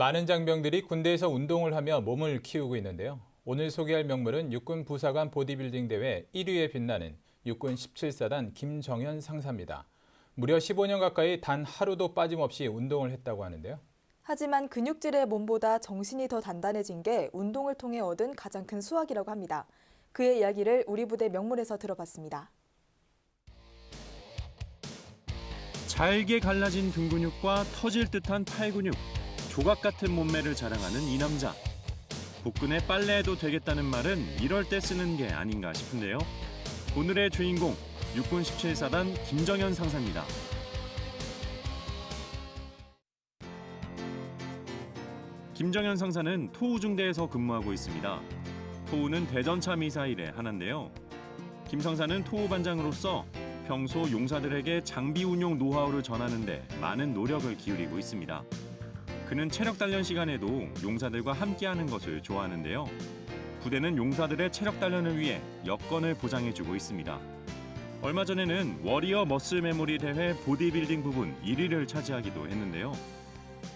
많은 장병들이 군대에서 운동을 하며 몸을 키우고 있는데요. 오늘 소개할 명물은 육군 부사관 보디빌딩 대회 1위에 빛나는 육군 17사단 김정현 상사입니다. 무려 15년 가까이 단 하루도 빠짐없이 운동을 했다고 하는데요. 하지만 근육질의 몸보다 정신이 더 단단해진 게 운동을 통해 얻은 가장 큰 수확이라고 합니다. 그의 이야기를 우리 부대 명문에서 들어봤습니다. 잘게 갈라진 등 근육과 터질 듯한 팔 근육, 조각 같은 몸매를 자랑하는 이 남자. 복근에 빨래해도 되겠다는 말은 이럴 때 쓰는 게 아닌가 싶은데요. 오늘의 주인공 육군 17사단 김정현 상사입니다. 김정현 상사는 토우중대에서 근무하고 있습니다. 토우는 대전차 미사일의 하나인데요. 김 상사는 토우 반장으로서 평소 용사들에게 장비 운용 노하우를 전하는 데 많은 노력을 기울이고 있습니다. 그는 체력 단련 시간에도 용사들과 함께하는 것을 좋아하는데요. 부대는 용사들의 체력 단련을 위해 여건을 보장해주고 있습니다. 얼마 전에는 워리어 머슬 메모리 대회 보디빌딩 부분 1위를 차지하기도 했는데요.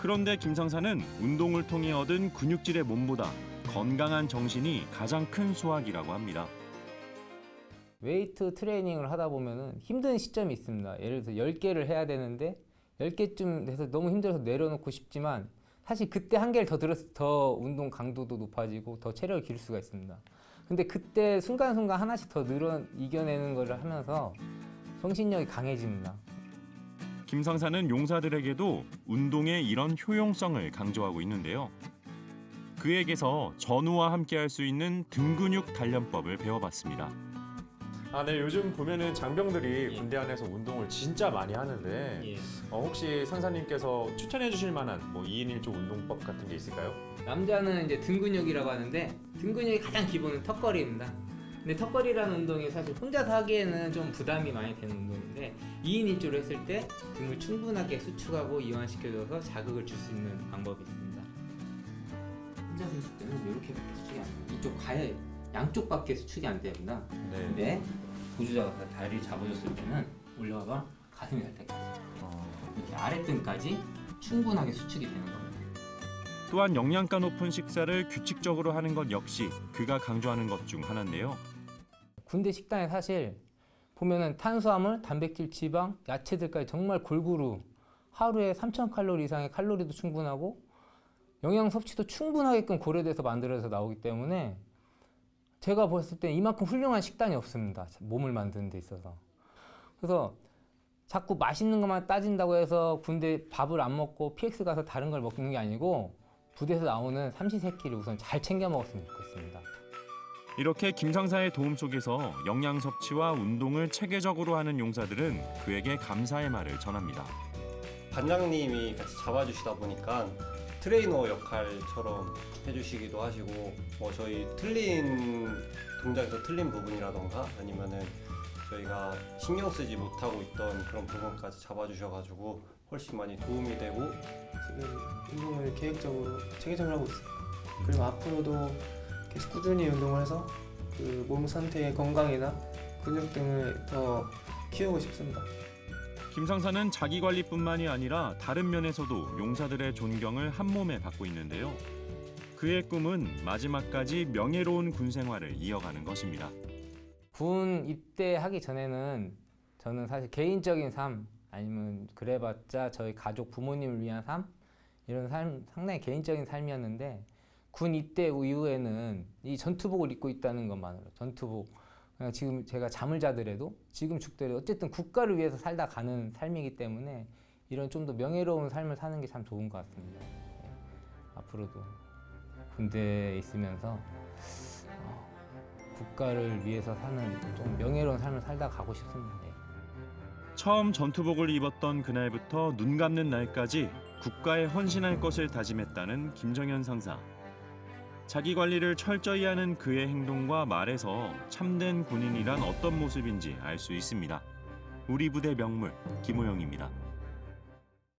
그런데 김 상사는 운동을 통해 얻은 근육질의 몸보다 건강한 정신이 가장 큰 수확이라고 합니다. 웨이트 트레이닝을 하다 보면은 힘든 시점이 있습니다. 예를 들어서 10개를 해야 되는데 10개쯤 돼서 너무 힘들어서 내려놓고 싶지만 사실 그때 한 개를 더 들었을 때더 운동 강도도 높아지고 더 체력을 기를 수가 있습니다. 근데 그때 순간순간 하나씩 더 늘어 이겨내는 것을 하면서 정신력이 강해집니다. 김 상사는 용사들에게도 운동의 이런 효용성을 강조하고 있는데요. 그에게서 전우와 함께 할 수 있는 등근육 단련법을 배워봤습니다. 아, 네. 요즘 보면은 장병들이 군대 안에서 운동을 진짜 많이 하는데 예. 어, 혹시 선사님께서 추천해 주실 만한 뭐 2인 1조 운동법 같은 게 있을까요? 남자는 이제 등 근육이라고 하는데 등 근육의 가장 기본은 턱걸이입니다. 근데 턱걸이라는 운동이 사실 혼자서 하기에는 좀 부담이 많이 되는 운동인데 2인 1조로 했을 때 등을 충분하게 수축하고 이완시켜줘서 자극을 줄 수 있는 방법이 있습니다. 혼자서 했을 때는 이렇게밖에 수축이 안 돼요. 이쪽 가에 양쪽밖에 수축이 안 됩니다. 근데 보조자가 다리를 잡아줬을 때는 올라가봐 가슴이 갈 때까지 이렇게 아랫등까지 충분하게 수축이 되는 겁니다. 또한 영양가 높은 식사를 규칙적으로 하는 것 역시 그가 강조하는 것 중 하나인데요. 군대 식단에 사실 보면은 탄수화물, 단백질, 지방, 야채들까지 정말 골고루 하루에 3,000 칼로리 이상의 칼로리도 충분하고 영양 섭취도 충분하게끔 고려돼서 만들어서 나오기 때문에 제가 봤을 때 이만큼 훌륭한 식단이 없습니다. 몸을 만드는 데 있어서. 그래서 자꾸 맛있는 것만 따진다고 해서 군대 밥을 안 먹고 PX 가서 다른 걸 먹는 게 아니고 부대에서 나오는 삼시세끼를 우선 잘 챙겨 먹었으면 좋겠습니다. 이렇게 김 상사의 도움 속에서 영양 섭취와 운동을 체계적으로 하는 용사들은 그에게 감사의 말을 전합니다. 반장님이 같이 잡아주시다 보니까 트레이너 역할처럼 해주시기도 하시고 뭐 저희 틀린 동작에서 틀린 부분이라던가 아니면은 저희가 신경 쓰지 못하고 있던 그런 부분까지 잡아주셔가지고 훨씬 많이 도움이 되고 지금 운동을 계획적으로 체계적으로 하고 있어요. 그리고 앞으로도 계속 꾸준히 운동을 해서 그 몸 상태의 건강이나 근육 등을 더 키우고 싶습니다. 김 상사는 자기 관리뿐만이 아니라 다른 면에서도 용사들의 존경을 한 몸에 받고 있는데요. 그의 꿈은 마지막까지 명예로운 군 생활을 이어가는 것입니다. 군 입대하기 전에는 저는 사실 개인적인 삶 아니면 그래봤자 저희 가족 부모님을 위한 삶 이런 삶 상당히 개인적인 삶이었는데 군 입대 이후에는 이 전투복을 입고 있다는 것만으로 전투복 지금 제가 잠을 자더라도 지금 죽더라도 어쨌든 국가를 위해서 살다 가는 삶이기 때문에 이런 좀 더 명예로운 삶을 사는 게 참 좋은 것 같습니다. 예. 앞으로도 군대에 있으면서 어, 국가를 위해서 사는 좀 명예로운 삶을 살다 가고 싶습니다. 네. 처음 전투복을 입었던 그날부터 눈 감는 날까지 국가에 헌신할 것을 다짐했다는 김정현 상사. 자기 관리를 철저히 하는 그의 행동과 말에서 참된 군인이란 어떤 모습인지 알 수 있습니다. 우리 부대 명물 김호영입니다.